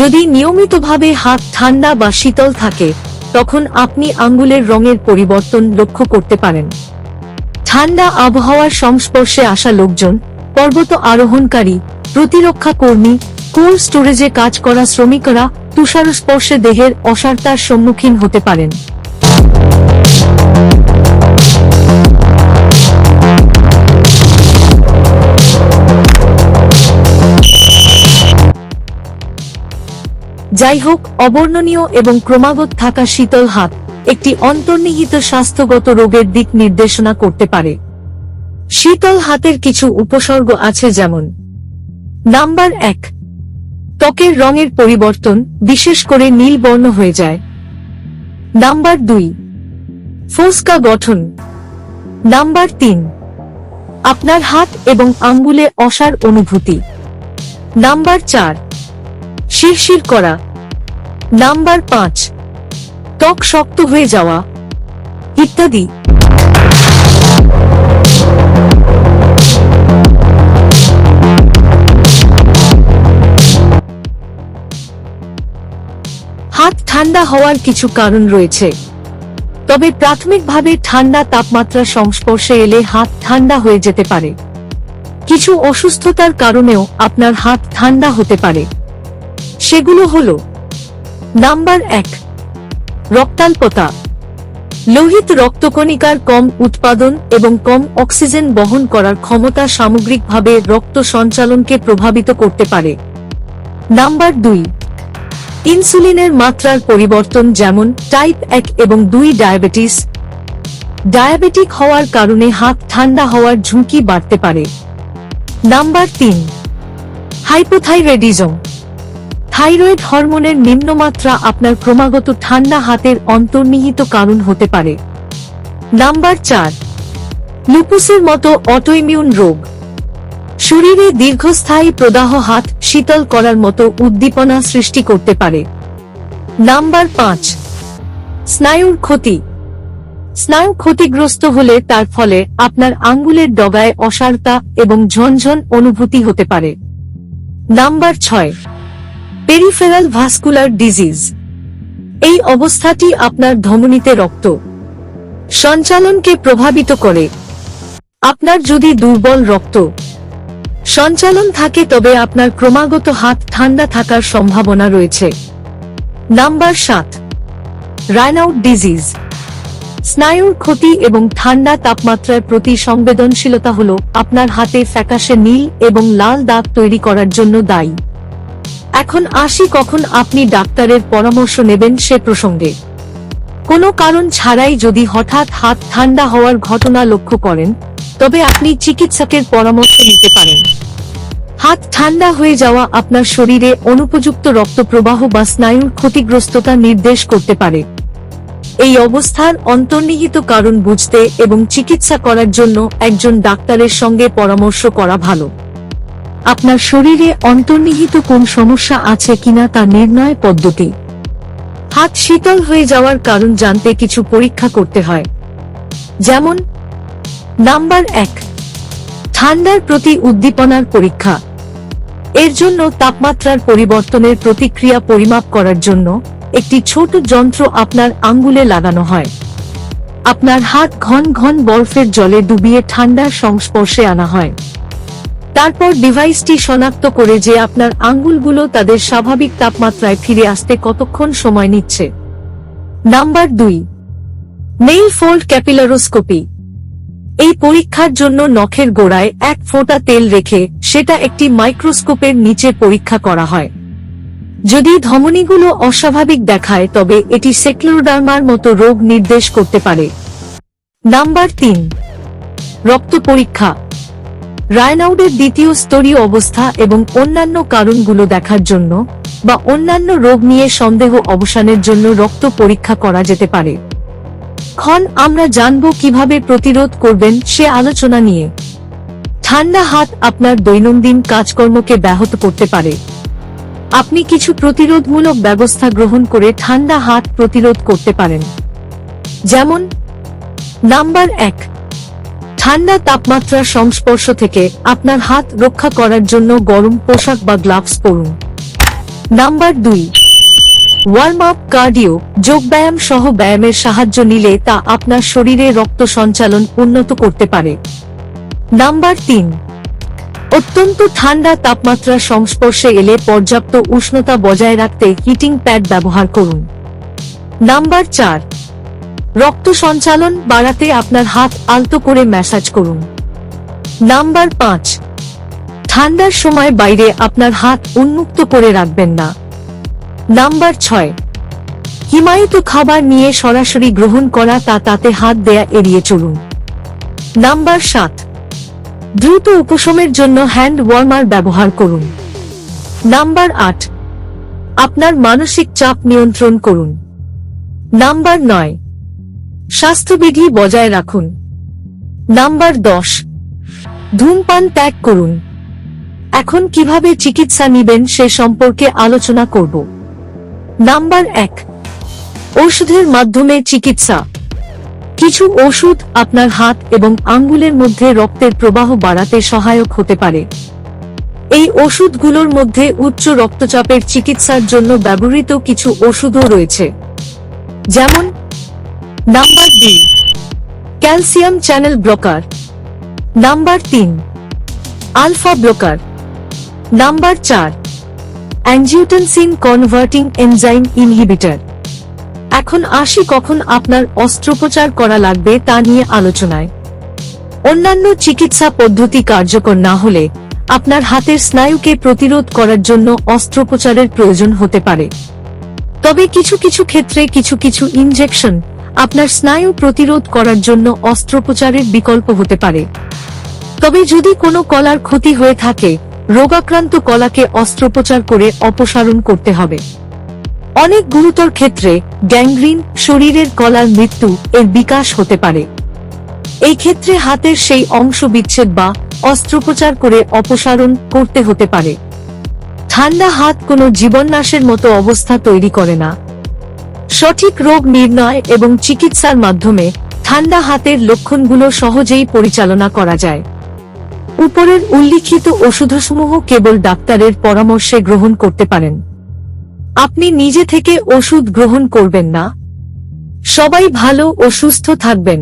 যদি নিয়মিতভাবে হাত ঠান্ডা বা শীতল থাকে, তখন আপনি আঙ্গুলের রঙের পরিবর্তন লক্ষ্য করতে পারেন। ঠান্ডা আবহাওয়ার সংস্পর্শে আসা লোকজন, পর্বত আরোহণকারী, প্রতিরক্ষা কর্মী, কোল্ড স্টোরেজে কাজ করা শ্রমিকরা তুষারস্পর্শে দেহের অসারতার সম্মুখীন হতে পারেন। যাই হোক অবর্ণনীয় এবং ক্রমাগত থাকা শীতল হাত একটি অন্তর্নিহিত স্বাস্থ্যগত রোগের দিক নির্দেশনা করতে পারে। শীতল হাতের কিছু উপসর্গ আছে যেমন, নাম্বার এক, ত্বকের রঙের পরিবর্তন বিশেষ করে নীল বর্ণ হয়ে যায়। নাম্বার দুই, ফোসকা গঠন। নাম্বার তিন, আপনার হাত এবং আঙ্গুলে অসার অনুভূতি। নাম্বার চার, শিরশির করা। নাম্বার পাঁচ, ত্বক শক্ত হয়ে যাওয়া, ইত্যাদি। হাত ঠান্ডা হওয়ার কিছু কারণ রয়েছে। তবে প্রাথমিকভাবে ঠান্ডা তাপমাত্রা সংস্পর্শে এলে হাত ঠান্ডা হয়ে যেতে পারে। কিছু অসুস্থতার কারণেও আপনার হাত ঠান্ডা হতে পারে। সেগুলো হল নাম্বার এক রক্তাল্পতা লোহিত রক্তকণিকার কম উৎপাদন এবং কম অক্সিজেন বহন করার ক্ষমতা সামগ্রিকভাবে রক্ত সঞ্চালনকে প্রভাবিত করতে পারে। নাম্বার দুই, ইনসুলিনের মাত্রার পরিবর্তন যেমন টাইপ এক এবং দুই ডায়াবেটিস, ডায়াবেটিক হওয়ার কারণে হাত ঠান্ডা হওয়ার ঝুঁকি বাড়তে পারে। নাম্বার তিন, হাইপোথাইরয়েডিজম। থাইরয়েড হরমোনের নিম্নমাত্রা আপনার ক্রমাগত ঠান্ডা হাতের অন্তর্নিহিত কারণ হতে পারে। নাম্বার চার লুপুসের মতো অটোইমিউন রোগ। শরীরে দীর্ঘস্থায়ী প্রদাহ হাত শীতল করার মতো উদ্দীপনা সৃষ্টি করতে পারে। নাম্বার পাঁচ, স্নায়ুর ক্ষতি। স্নায়ু ক্ষতিগ্রস্ত হলে তার ফলে আপনার আঙ্গুলের ডগায় অসারতা এবং ঝনঝন অনুভূতি হতে পারে। নাম্বার ছয় পেরিফেরাল ভাস্কুলার ডিজিজ এই অবস্থাটি আপনার ধমনীতে রক্ত সঞ্চালনকে প্রভাবিত করে। আপনার যদি দুর্বল রক্ত সঞ্চালন থাকে, তবে আপনার ক্রমাগত হাত ঠান্ডা থাকার সম্ভাবনা রয়েছে। নাম্বার সাত রায়নাউট ডিজিজ। স্নায়ুর ক্ষতি এবং ঠান্ডা তাপমাত্রার প্রতি সংবেদনশীলতা হল আপনার হাতে ফ্যাকাশে নীল এবং লাল দাগ তৈরি করার জন্য দায়ী। এখন আসি কখন আপনি ডাক্তারের পরামর্শ নেবেন সে প্রসঙ্গে। কোনো কারণ ছাড়াই যদি হঠাৎ হাত ঠান্ডা হওয়ার ঘটনা লক্ষ্য করেন, তবে আপনি চিকিৎসকের পরামর্শ নিতে পারেন। হাত ঠান্ডা হয়ে যাওয়া আপনার শরীরে অনুপযুক্ত রক্তপ্রবাহ বা স্নায়ুর ক্ষতিগ্রস্ততা নির্দেশ করতে পারে। এই অবস্থার অন্তর্নিহিত কারণ বুঝতে এবং চিকিৎসা করার জন্য একজন ডাক্তারের সঙ্গে পরামর্শ করা ভালো। আপনার শরীরে অন্তর্নিহিত কোন সমস্যা আছে কিনা তা নির্ণয় পদ্ধতি। হাত শীতল হয়ে যাওয়ার কারণ জানতে কিছু পরীক্ষা করতে হয়। যেমন, নাম্বার এক, ঠান্ডার প্রতি উদ্দীপনার পরীক্ষা। এর জন্য তাপমাত্রার পরিবর্তনের প্রতিক্রিয়া পরিমাপ করার জন্য একটি ছোট যন্ত্র আপনার আঙ্গুলে লাগানো হয়। আপনার হাত ঘন ঘন বরফের জলে ডুবিয়ে ঠান্ডার সংস্পর্শে আনা হয়। তারপর ডিভাইসটি শনাক্ত করে যে আপনার আঙ্গুলগুলো তাদের স্বাভাবিক তাপমাত্রায় ফিরে আসতে কতক্ষণ সময় নিচ্ছে। নাম্বার দুই নেইল ফোল্ড ক্যাপিলারোস্কোপি এই পরীক্ষার জন্য নখের গোড়ায় এক ফোঁটা তেল রেখে সেটা একটি মাইক্রোস্কোপের নিচে পরীক্ষা করা হয়। যদি ধমনীগুলো অস্বাভাবিক দেখায়, তবে এটি সেক্লোডার্মার মতো রোগ নির্দেশ করতে পারে। নাম্বার তিন, রক্ত পরীক্ষা। রায়নাউডের দ্বিতীয় স্তরীয় অবস্থা এবং অন্যান্য কারণগুলো দেখার জন্য বা অন্যান্য রোগ নিয়ে সন্দেহ অবসানের জন্য রক্ত পরীক্ষা করা যেতে পারে। ক্ষণ আমরা জানব কীভাবে প্রতিরোধ করবেন সে আলোচনা নিয়ে। ঠান্ডা হাত আপনার দৈনন্দিন কাজকর্মকে ব্যাহত করতে পারে। আপনি কিছু প্রতিরোধমূলক ব্যবস্থা গ্রহণ করে ঠান্ডা হাত প্রতিরোধ করতে পারেন। যেমন, নাম্বার এক ঠান্ডা তাপমাত্রার সংস্পর্শ থেকে আপনার হাত রক্ষা করার জন্য গরম পোশাক বা গ্লাভস পরুন। নাম্বার দুই। ওয়ার্ম আপ কার্ডিও যোগব্যায়াম সহ ব্যায়ামের সাহায্য নিলে তা আপনার শরীরে রক্ত সঞ্চালন উন্নত করতে পারে। নাম্বার তিন। অত্যন্ত ঠান্ডা তাপমাত্রার সংস্পর্শে এলে পর্যাপ্ত উষ্ণতা বজায় রাখতে হিটিং প্যাড ব্যবহার করুন। নাম্বার চার। রক্ত সঞ্চালন বাড়াতে আপনার হাত আলতো করে ম্যাসাজ করুন। নাম্বার পাঁচ। ঠান্ডার সময় বাইরে আপনার হাত উন্মুক্ত করে রাখবেন না। নাম্বার ছয়। হিমায়িত খাবার নিয়ে সরাসরি গ্রহণ করা তা তাতে হাত দেয়া এড়িয়ে চলুন। নাম্বার সাত। দ্রুত উপশমের জন্য হ্যান্ড ওয়ার্মার ব্যবহার করুন। নাম্বার আট। আপনার মানসিক চাপ নিয়ন্ত্রণ করুন। নাম্বার নয়। স্বাস্থ্যবিধি বজায় রাখুন। নাম্বার দশ, ধূমপান ত্যাগ করুন। এখন কীভাবে চিকিৎসা নিবেন সে সম্পর্কে আলোচনা করব। নাম্বার এক ওষুধের মাধ্যমে চিকিৎসা। কিছু ওষুধ আপনার হাত এবং আঙ্গুলের মধ্যে রক্তের প্রবাহ বাড়াতে সহায়ক হতে পারে। এই ওষুধগুলোর মধ্যে উচ্চ রক্তচাপের চিকিৎসার জন্য ব্যবহৃত কিছু ওষুধও রয়েছে। যেমন নাম্বার দুই ক্যালসিয়াম চ্যানেল ব্লকার নাম্বার তিন. আলফা ব্লকার নাম্বার চার. অ্যাঞ্জিওটেনসিন কনভার্টিং এনজাইম ইনহিবিটর এখন আসি কখন আপনার অস্ত্রোপচার করা লাগবে তা নিয়ে আলোচনায়। অন্যান্য চিকিৎসা পদ্ধতি কার্যকর না হলে আপনার হাতের স্নায়ুকে প্রতিরোধ করার জন্য অস্ত্রোপচারের প্রয়োজন হতে পারে। তবে কিছু কিছু ক্ষেত্রে কিছু কিছু ইনজেকশন আপনার স্নায়ু প্রতিরোধ করার জন্য অস্ত্রোপচারের বিকল্প হতে পারে। তবে যদি কোনো কলার ক্ষতি হয়ে থাকে, রোগাক্রান্ত কলাকে অস্ত্রোপচার করে অপসারণ করতে হবে। অনেক গুরুতর ক্ষেত্রে গ্যাংগ্রিন শরীরের কলার মৃত্যু এর বিকাশ হতে পারে। এই ক্ষেত্রে হাতের সেই অংশ বিচ্ছেদ বা অস্ত্রোপচার করে অপসারণ করতে হতে পারে। ঠান্ডা হাত কোনো জীবননাশের মতো অবস্থা তৈরি করে না। সঠিক রোগ নির্ণয় এবং চিকিৎসার মাধ্যমে ঠান্ডা হাতের লক্ষণগুলো সহজেই পরিচালনা করা যায়। উপরের উল্লিখিত ওষুধসমূহ কেবল ডাক্তারের পরামর্শে গ্রহণ করতে পারেন। আপনি নিজে থেকে ওষুধ গ্রহণ করবেন না। সবাই ভালো ও সুস্থ থাকবেন।